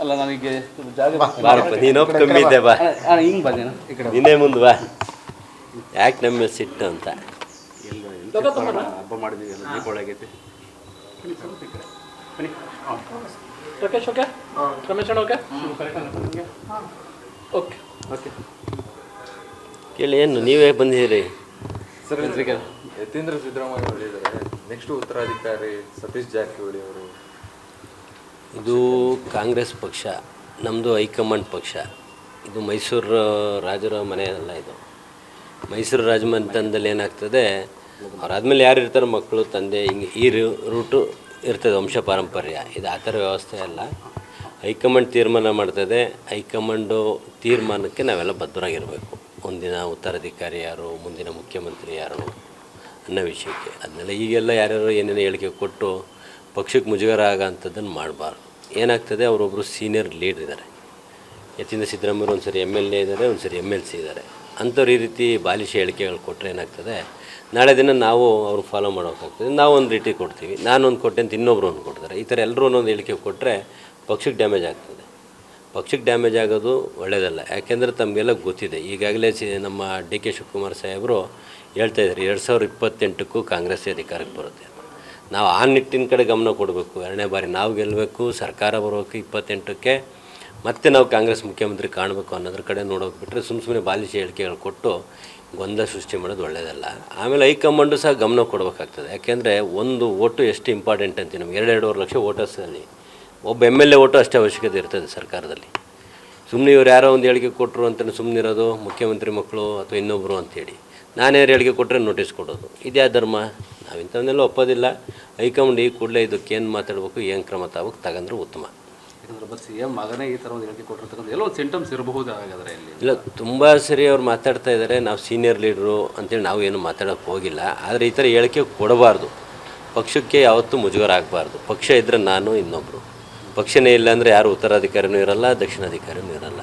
ಅಲ್ಲ ನನಗೆ ಜಾಗ ಬಾರಪ್ಪ ನೀನು ಕಮ್ಮಿ ಇದ್ದೆ ಬಾ. ಹಿಂಗೆ ಬನ್ನಿ ಅಣ್ಣ. ಈ ಕಡೆ ನಿನ್ನೆ ಮುಂದೆ ಬಾ. ಯಾಕೆ ನಮ್ಮ ಮೇಲೆ ಸಿಟ್ಟು ಅಂತ. ಹಬ್ಬ ಮಾಡಿದೀವಿ ಎಲ್ಲ ದೀಪಾವಳಿ ಆಗೈತಿ. ಬನ್ನಿ ರಾಕೇಶ್ ಓಕೆ? ರಮೇಶ್ ಅಣ್ಣ ಓಕೆ? ಓಕೆ. ಓಕೆ. ಕೇಳಿ ಏನು ನೀವೇ ಬಂದಿದ್ದೀರಿ? ಸರ್ ಯತೀಂದ್ರ ಸಿದ್ದರಾಮಯ್ಯ ಅವರು ಹೇಳಿದ್ದಾರೆ. ನೆಕ್ಸ್ಟ್ ಉತ್ತರಾಧಿಕಾರಿ ಸತೀಶ್ ಜಾರಕಿಹೊಳಿ ಅವರು. ಇದು ಕಾಂಗ್ರೆಸ್ ಪಕ್ಷ ನಮ್ಮದು ಹೈಕಮಾಂಡ್ ಪಕ್ಷ. ಇದು ಮೈಸೂರು ರಾಜರ ಮನೆ ಅಲ್ಲ ಇದು. ಮೈಸೂರು ರಾಜಮನೆತನದಲ್ಲಿ ಏನಾಗ್ತದೆ, ಅವ್ರಾದ್ಮೇಲೆ ಯಾರು ಇರ್ತಾರೆ ಮಕ್ಕಳು, ತಂದೆ, ಹಿಂಗೆ ಈ ರೂಟು ಇರ್ತದೆ ವಂಶ ಪಾರಂಪರ್ಯ. ಇದು ಆ ಥರ ವ್ಯವಸ್ಥೆ ಅಲ್ಲ. ಹೈಕಮಾಂಡ್ ತೀರ್ಮಾನ ಮಾಡ್ತದೆ. ಹೈಕಮಾಂಡು ತೀರ್ಮಾನಕ್ಕೆ ನಾವೆಲ್ಲ ಬದ್ಧರಾಗಿರಬೇಕು. ಒಂದಿನ ಉತ್ತರಾಧಿಕಾರಿ ಯಾರು, ಮುಂದಿನ ಮುಖ್ಯಮಂತ್ರಿ ಯಾರು ಅನ್ನೋ ವಿಷಯಕ್ಕೆ. ಅದನ್ನೆಲ್ಲ ಈಗೆಲ್ಲ ಯಾರ್ಯಾರು ಏನೇನು ಹೇಳಿಕೆ ಕೊಟ್ಟು ಪಕ್ಷಕ್ಕೆ ಮುಜುಗರ ಆಗೋಂಥದ್ದನ್ನು ಮಾಡಬಾರ್ದು. ಏನಾಗ್ತದೆ ಅವರೊಬ್ಬರು ಸೀನಿಯರ್ ಲೀಡರ್ ಇದ್ದಾರೆ. ಯತೀಂದ್ರ ಸಿದ್ದರಾಮಯ್ಯ ಒಂದು ಸರಿ ಎಂ ಎಲ್ ಎ ಇದ್ದಾರೆ ಒಂದು ಸರಿ ಎಂ ಎಲ್ ಸಿ ಇದ್ದಾರೆ. ಅಂಥವ್ರು ಈ ರೀತಿ ಬಾಲಿಶ ಹೇಳಿಕೆಗಳು ಕೊಟ್ಟರೆ ಏನಾಗ್ತದೆ, ನಾಳೆ ದಿನ ನಾವು ಅವ್ರು ಫಾಲೋ ಮಾಡೋಕ್ಕಾಗ್ತದೆ ನಾವು ಒಂದು ರೀತಿ ಕೊಡ್ತೀವಿ ನಾನೊಂದು ಕೊಟ್ಟೆ ಅಂತ ಇನ್ನೊಬ್ರು ಒಂದು ಕೊಡ್ತಾರೆ ಈ ಥರ ಎಲ್ಲರೂ ಒಂದೊಂದು ಹೇಳಿಕೆ ಕೊಟ್ಟರೆ ಪಕ್ಷಕ್ಕೆ ಡ್ಯಾಮೇಜ್ ಆಗ್ತದೆ. ಪಕ್ಷಕ್ಕೆ ಡ್ಯಾಮೇಜ್ ಆಗೋದು ಒಳ್ಳೆಯದಲ್ಲ ಯಾಕೆಂದರೆ ತಮಗೆಲ್ಲ ಗೊತ್ತಿದೆ. ಈಗಾಗಲೇ ಸಿ, ನಮ್ಮ ಡಿ ಕೆ ಶಿವಕುಮಾರ್ ಸಾಹೇಬರು ಹೇಳ್ತಾ ಇದ್ದಾರೆ, ಎರಡು ಸಾವಿರದ ಇಪ್ಪತ್ತೆಂಟಕ್ಕೂ ಕಾಂಗ್ರೆಸ್ ಅಧಿಕಾರಕ್ಕೆ ಬರುತ್ತೆ ನಾವು ಆ ನಿಟ್ಟಿನ ಕಡೆ ಗಮನ ಕೊಡಬೇಕು. ಎರಡನೇ ಬಾರಿ ನಾವು ಗೆಲ್ಲಬೇಕು, ಸರ್ಕಾರ ಬರಬೇಕು ಇಪ್ಪತ್ತೆಂಟಕ್ಕೆ, ಮತ್ತೆ ನಾವು ಕಾಂಗ್ರೆಸ್ ಮುಖ್ಯಮಂತ್ರಿ ಕಾಣಬೇಕು ಅನ್ನೋದ್ರ ಕಡೆ ನೋಡೋಕೆ ಬಿಟ್ಟರೆ ಸುಮ್ಮ ಸುಮ್ಮನೆ ಬಾಲಿಶ ಹೇಳಿಕೆಗಳು ಕೊಟ್ಟು ಗೊಂದಲ ಸೃಷ್ಟಿ ಮಾಡೋದು ಒಳ್ಳೆಯದಲ್ಲ ಆಮೇಲೆ ಹೈಕಮಾಂಡು ಸಹ ಗಮನ ಕೊಡಬೇಕಾಗ್ತದೆ. ಯಾಕೆಂದರೆ ಒಂದು ಓಟು ಎಷ್ಟು ಇಂಪಾರ್ಟೆಂಟ್ ಅಂತೀವಿ ನಮ್ಗೆ ಎರಡು ಎರಡೂವರೆ ಲಕ್ಷ ವೋಟರ್ಸಲ್ಲಿ ಒಬ್ಬ ಎಂ ಎಲ್ ಎ ಓಟು ಅಷ್ಟೇ ಅವಶ್ಯಕತೆ ಇರ್ತದೆ ಸರ್ಕಾರದಲ್ಲಿ. ಸುಮ್ಮನೆ ಇವ್ರು ಯಾರೋ ಒಂದು ಹೇಳಿಕೆ ಕೊಟ್ಟರು ಅಂತ ಸುಮ್ಮನಿರೋದು ಮುಖ್ಯಮಂತ್ರಿ ಮಕ್ಕಳು ಅಥವಾ ಇನ್ನೊಬ್ಬರು ಅಂತೇಳಿ. ನಾನೇ ಹೇಳಿಕೆ ಕೊಟ್ಟರೆ ನೋಟಿಸ್ ಕೊಡೋದು. ಇದೇ ಧರ್ಮ? ನಾವು ಇಂಥವನ್ನೆಲ್ಲ ಒಪ್ಪೋದಿಲ್ಲ. ಹೈಕಮಾಂಡ್ ಈ ಕೂಡಲೇ ಇದಕ್ಕೆ ಏನು ಮಾತಾಡಬೇಕು ಏನು ಕ್ರಮ ತಾವು ತಗಂದ್ರೆ ಉತ್ತಮ. ಯಾಕಂದ್ರೆ ಎಂ ಮಗನೇ ಈ ಥರ ಒಂದು ಹೇಳಿಕೆ ಕೊಟ್ಟಿರ್ತಕ್ಕಂಥ ಎಲ್ಲೋ ಒಂದು ಸಿಂಟಮ್ಸ್ ಇರಬಹುದು ಹಾಗಾದ್ರೆ ಇಲ್ಲಿ. ಇಲ್ಲ ತುಂಬ ಸರಿ ಅವ್ರು ಮಾತಾಡ್ತಾ ಇದ್ದಾರೆ. ನಾವು ಸೀನಿಯರ್ ಲೀಡ್ರು ಅಂತೇಳಿ ನಾವು ಏನು ಮಾತಾಡೋಕ್ಕೆ ಹೋಗಿಲ್ಲ. ಆದರೆ ಈ ಥರ ಹೇಳಿಕೆ ಕೊಡಬಾರ್ದು. ಪಕ್ಷಕ್ಕೆ ಯಾವತ್ತೂ ಮುಜುಗರ ಆಗಬಾರ್ದು ಪಕ್ಷ ಇದ್ದರೆ ನಾನು ಇನ್ನೊಬ್ಬರು ಪಕ್ಷನೇ ಇಲ್ಲ ಅಂದರೆ ಯಾರು ಉತ್ತರಾಧಿಕಾರಿನೂ ಇರಲ್ಲ ದಕ್ಷಿಣಾಧಿಕಾರಿನೂ ಇರಲ್ಲ.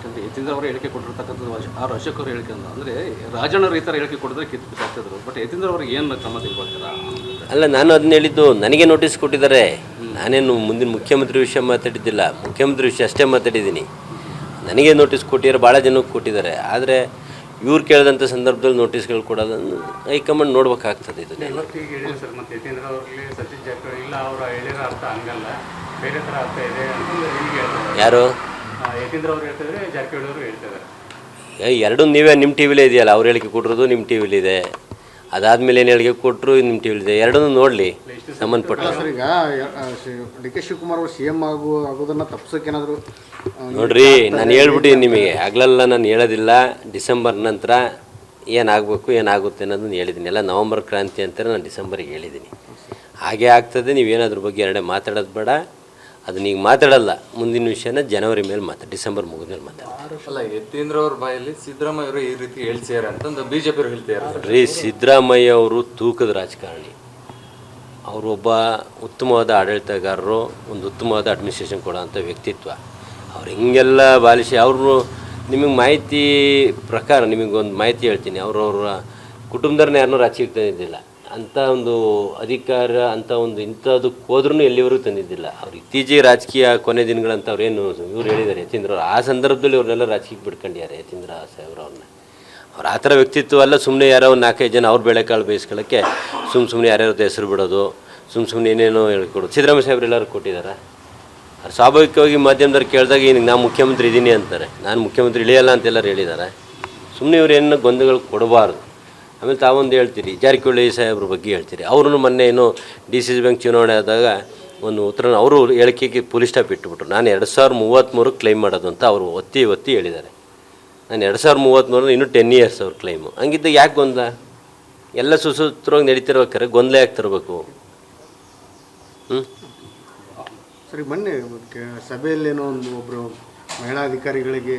ಯಾಕಂದ್ರೆ ಯತೀಂದ್ರ ಅವರು ಹೇಳಿಕೆ ಕೊಟ್ಟಿರ್ತಕ್ಕಂಥದ್ದು ಆ ಆರು ಅಶೋಕ್ ಅವರು ಹೇಳಿಕೆ ಅಂದ್ರೆ ಅಂದರೆ ರಾಜಣ್ಣರು ಈ ಥರ ಹೇಳಿಕೆ ಕೊಟ್ಟಿದ್ರೆ ಕಿತ್ತು ಬಿಸಾಕ್ತಿದ್ರು ಬಟ್ ಯತೀಂದ್ರ ಅವ್ರಿಗೆ ಏನು ಕ್ರಮ ತಿಳ್ಕೊಳ್ತೀರಾ? ಅಲ್ಲ ನಾನು ಅದನ್ನ ಹೇಳಿದ್ದು ನನಗೆ ನೋಟಿಸ್ ಕೊಟ್ಟಿದ್ದಾರೆ. ನಾನೇನು ಮುಂದಿನ ಮುಖ್ಯಮಂತ್ರಿ ವಿಷಯ ಮಾತಾಡಿದ್ದಿಲ್ಲ. ಮುಖ್ಯಮಂತ್ರಿ ವಿಷಯ ಅಷ್ಟೇ ಮಾತಾಡಿದ್ದೀನಿ. ನನಗೆ ನೋಟಿಸ್ ಕೊಟ್ಟಿದ್ದಾರೆ ಭಾಳ ಜನಕ್ಕೆ ಕೊಟ್ಟಿದ್ದಾರೆ. ಆದರೆ ಇವ್ರು ಕೇಳಿದಂಥ ಸಂದರ್ಭದಲ್ಲಿ ನೋಟಿಸ್ಗಳು ಕೊಡೋದನ್ನು ಹೈಕಮಾಂಡ್ ನೋಡ್ಬೇಕಾಗ್ತದೆ ಇದು ಯಾರು? ಆ, ಯತೀಂದ್ರ ಅವ್ರು ಹೇಳ್ತಿದ್ರೆ ಜಾರಕಿಹೊಳಿ ಅವರು ಹೇಳ್ತಿದ್ದಾರೆ ಏ, ಎರಡೂ ನೀವೇ ನಿಮ್ಮ ಟಿ ವಿಲೇ ಇದೆಯಲ್ಲ ಅವ್ರು ಹೇಳಿಕೆ ಕೊಟ್ಟಿರೋದು ನಿಮ್ಮ ಟಿ ಇದೆ. ಅದಾದ್ಮೇಲೆ ಏನು ಹೇಳಿಕೆ ಕೊಟ್ಟರು ನಿಮ್ಮ ಟಿ ಇದೆ. ಎರಡನ್ನೂ ನೋಡಲಿ ಸಂಬಂಧಪಟ್ಟ. ಸರ್ ಈಗ ಡಿ ಕೆ ಶಿವಕುಮಾರ್ ಅವರು ಸಿ ಎಂ ಆಗು ಆಗೋದನ್ನ ಏನಾದರೂ ನೋಡ್ರಿ ನಾನು ಹೇಳ್ಬಿಟ್ಟಿದ್ದೀನಿ ನಿಮಗೆ. ಹಗಲೆಲ್ಲ ನಾನು ಹೇಳೋದಿಲ್ಲ. ಡಿಸೆಂಬರ್ ನಂತರ ಏನಾಗಬೇಕು ಏನಾಗುತ್ತೆ ಅನ್ನೋದನ್ನು ಹೇಳಿದ್ದೀನಿ ಎಲ್ಲ ನವಂಬರ್ ಕ್ರಾಂತಿ ಅಂತ ನಾನು ಡಿಸೆಂಬರಿಗೆ ಹೇಳಿದ್ದೀನಿ ಹಾಗೆ ಆಗ್ತದೆ ನೀವೇನಾದ್ರ ಬಗ್ಗೆ ಎರಡೇ ಮಾತಾಡೋದು ಬೇಡ. ಅದನ್ನ ಈಗ ಮಾತಾಡಲ್ಲ. ಮುಂದಿನ ವಿಷಯನ ಜನವರಿ ಮೇಲೆ ಮಾತಾಡ ಡಿಸೆಂಬರ್ ಮುಗಿದ್ಮೇಲೆ ಮಾತಾಡ. ಅಲ್ಲ ಯತೀಂದ್ರ ಅವ್ರ ಬಾಯಲ್ಲಿ ಸಿದ್ದರಾಮಯ್ಯ ಅವರು ಈ ರೀತಿ ಹೇಳ್ತಿದ್ದಾರೆ ಅಂತಂದು ಬಿಜೆಪಿ ಹೇಳ್ತಿದ್ದಾರೆ. ರೀ ಸಿದ್ದರಾಮಯ್ಯ ಅವರು ತೂಕದ ರಾಜಕಾರಣಿ. ಅವರು ಒಬ್ಬ ಉತ್ತಮವಾದ ಆಡಳಿತಗಾರರು ಒಂದು ಉತ್ತಮವಾದ ಅಡ್ಮಿನಿಸ್ಟ್ರೇಷನ್ ಕೊಡೋಂಥ ವ್ಯಕ್ತಿತ್ವ. ಅವ್ರು ಹಿಂಗೆಲ್ಲ ಬಾಲಿಸಿ ಅವರು ನಿಮಗೆ ಮಾಹಿತಿ ಪ್ರಕಾರ ನಿಮಗೊಂದು ಮಾಹಿತಿ ಹೇಳ್ತೀನಿ. ಅವರವ್ರ ಕುಟುಂಬದವ್ರನ್ನ ಯಾರನ್ನೂ ರಾಜಕೀಯಕ್ಕೆ ತಂದಿದ್ದಿಲ್ಲ. ಅಂಥ ಒಂದು ಅಧಿಕಾರ, ಅಂತ ಒಂದು ಇಂಥದಕ್ಕೆ ಹೋದ್ರೂ ಎಲ್ಲಿವರೆಗೂ ತಂದಿದ್ದಿಲ್ಲ. ಅವ್ರು ಇತ್ತೀಚೆಗೆ ರಾಜಕೀಯ ಕೊನೆ ದಿನಗಳಂತ ಅವ್ರೇನು ಇವ್ರು ಹೇಳಿದ್ದಾರೆ, ಯತೀಂದ್ರ ಅವರು ಆ ಸಂದರ್ಭದಲ್ಲಿ ಅವ್ರನ್ನೆಲ್ಲ ರಾಜಕೀಯಕ್ಕೆ ಬಿಡ್ಕೊಂಡಿದ್ದಾರೆ ಯತೀಂದ್ರ ಸಾಹೇಬ್ರವ್ರನ್ನ ಅವ್ರು ಆ ಥರ ವ್ಯಕ್ತಿತ್ವ ಅಲ್ಲ ಸುಮ್ಮನೆ ಯಾರೋ ಒಂದು ನಾಲ್ಕೈದು ಜನ ಅವ್ರ ಬೆಳೆಕಾಳು ಬೇಯಿಸ್ಕೊಳ್ಳೋಕ್ಕೆ ಸುಮ್ಮ ಸುಮ್ಮನೆ ಯಾರ್ಯಾರ ಹೆಸರು ಬಿಡೋದು ಸುಮ್ಮ ಸುಮ್ಮನೆ ಏನೇನೋ ಹೇಳ್ಕೊಡೋದು. ಸಿದ್ದರಾಮಯ್ಯ ಸಾಹೇಬ್ರು ಎಲ್ಲರೂ ಕೊಟ್ಟಿದ್ದಾರೆ? ಅವ್ರು ಸ್ವಾಭಾವಿಕವಾಗಿ ಮಾಧ್ಯಮದವ್ರು ಕೇಳಿದಾಗ, ಈಗ ನಾನು ಮುಖ್ಯಮಂತ್ರಿ ಇದ್ದೀನಿ ಅಂತಾರೆ. ನಾನು ಮುಖ್ಯಮಂತ್ರಿ ಇಳಿಯಲ್ಲ ಅಂತೆಲ್ಲರೂ ಹೇಳಿದ್ದಾರೆ ಸುಮ್ಮನೆ ಇವ್ರು ಏನು ಗೊಂದಲಗಳು ಕೊಡಬಾರ್ದು. ಆಮೇಲೆ ತಾವೊಂದು ಹೇಳ್ತೀರಿ, ಜಾರಕಿಹೊಳಿ ಸಾಹೇಬ್ರ ಬಗ್ಗೆ ಹೇಳ್ತೀರಿ. ಅವ್ರನ್ನು ಮೊನ್ನೆ ಏನು ಡಿ ಸಿ ಸಿ ಬ್ಯಾಂಕ್ ಚುನಾವಣೆ ಆದಾಗ ಒಂದು ಉತ್ತರ ಅವರು ಹೇಳಿಕೆಗೆ ಪೊಲೀಸ್ ಸ್ಟಾಪ್ ಇಟ್ಬಿಟ್ರು. ನಾನು ಎರಡು ಸಾವಿರದ ಮೂವತ್ತ್ಮೂರು ಕ್ಲೈಮ್ ಮಾಡೋದು ಅಂತ ಅವರು ಒತ್ತಿ ಒತ್ತಿ ಹೇಳಿದ್ದಾರೆ. ನಾನು ಎರಡು ಸಾವಿರದ ಮೂವತ್ತ್ಮೂರು ಇನ್ನೂ ಟೆನ್ ಇಯರ್ಸ್ ಅವ್ರ ಕ್ಲೈಮು ಹಂಗಿದ್ದಾಗ ಯಾಕೆ ಗೊಂದಲ? ಎಲ್ಲ ಸುಸೂತ್ರವಾಗಿ ನಡೀತಿರ್ಬೇಕಾರೆ ಗೊಂದಲ ಯಾಕೆ ತರಬೇಕು? ಹ್ಞೂ ಸರಿ, ಮೊನ್ನೆ ಸಭೆಯಲ್ಲೇನೋ ಒಂದು ಒಬ್ಬರು ಮಹಿಳಾ ಅಧಿಕಾರಿಗಳಿಗೆ